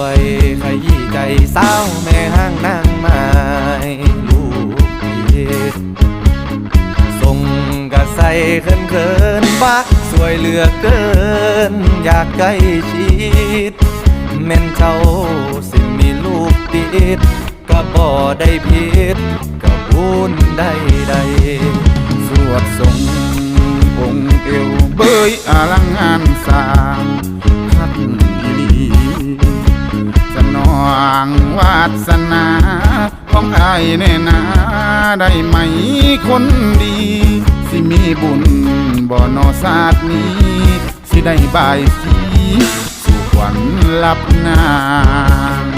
วยขยี้ใจสาแม่ห้างนางไม้ลูกพี่ส่งกระใสเขินเขินๆบักสวยเหลือเกิน อยากใกล้ชิดแม่นเจ้าสิมีลูกติดก็บ่ได้ผิดก็บุญได้ใดสวดทรงองค์เอวเบยอลังงาน นองวาสนาของอายแน่นาได้ไหมคนดี สิมีบุญบ่นอศาสนี้ สิได้บายสีสู่ขวัญลับนาง